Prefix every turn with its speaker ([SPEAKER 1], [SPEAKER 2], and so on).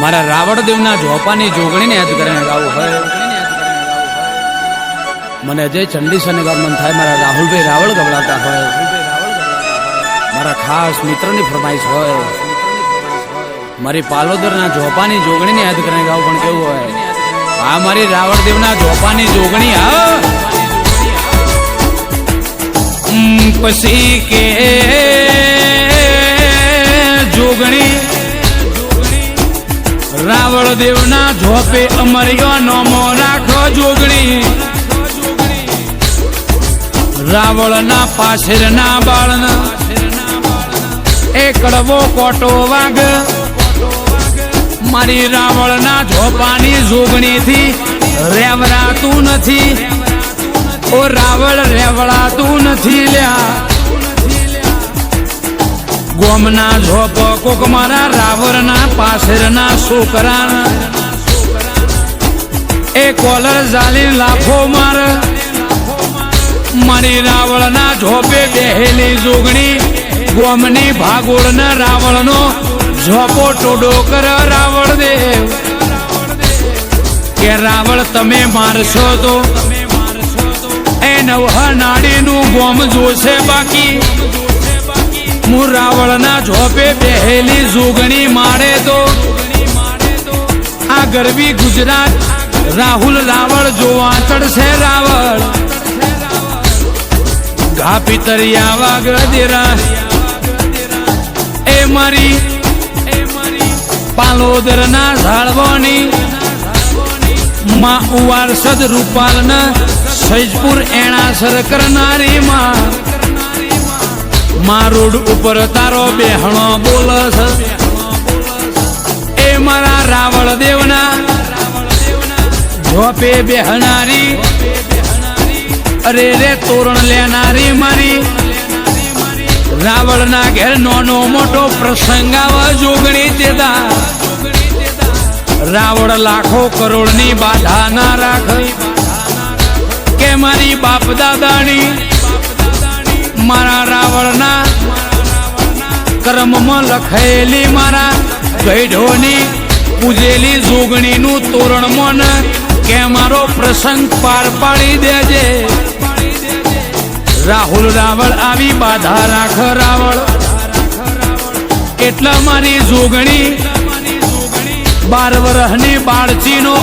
[SPEAKER 1] મારા રાવણદેવના જોપાની જોગણીને યાદ કરીને ગાવું હોય. મને અજય ચંડી શનિવાર મન થાય મારા રાહુલભાઈ રાવળ ગવડાવતા હોય. મારા ખાસ મિત્રની ફરમાઈશ હોય. મારી પાલોદરના જોપાની જોગણીને યાદ કરીને ગાવું પણ કેવું હોય. આ મારી રાવણદેવના જોપાની જોગણી, હા. પછી કે દેવના ઝોપે અમર્યો નોમો રાખો જોગણી. રાવળના પાછળના બાળના. એ કડવો કોટો વાગ. મારી રાવળના ઝોપાની જોગણીથી રેવરાતું નથી. ઓ રાવળ રેવડાતું નથી લ્યા. ગોમના ઝોપ કોક મારા રાવરના પાછળના છોકરા. એ કોલર ઝાલી લાખો માર. મારી રાવળના ઝોપે બેહેલી જોગણી. ગોમની ભાગોળના રાવળનો ઝોપો ટોડો કર રાવળ દેવ કે રાવળ તમે મારશો તો? એ નવહ નાડીનું ગોમ જોશે બાકી. હું રાવળના ઝોપે બેહેલી જોગણી મારે તો. આ ગરબી ગુજરાત, રાહુલ રાવળ જોવા ચડશે રાવળ. ઘા પિતરિયા વાગદેરા એ મારી, પાલોદરના ઝાડવાની માં ઉવારસદ રૂપાલના સૈજપુર એણાસર કરનારી માં. માં ઉપર તારો બેહણો બોલ એ મારા રાવળ દેવના. ઝોપે બેહનારી. અરે રે તોરણ લેનારી મારી. રાવળના ઘેર નોનો મોટો પ્રસંગ આવા જોગણી દેતા રાવળ લાખો કરોડની બાધા ના રાખ. કે મારી બાપ દાદાની? મારા રાવણના કર્મમાં લખેલી મારા ગઈઢોની પૂજેલી જોગણીનું તોરણ મન કે મારો પ્રસંગ પાર પાડી દેજે. રાહુલ રાવળ આવી બાધા રાખ રાવળ. એટલા મારી જોગણી બાર વરહની બાળચીનો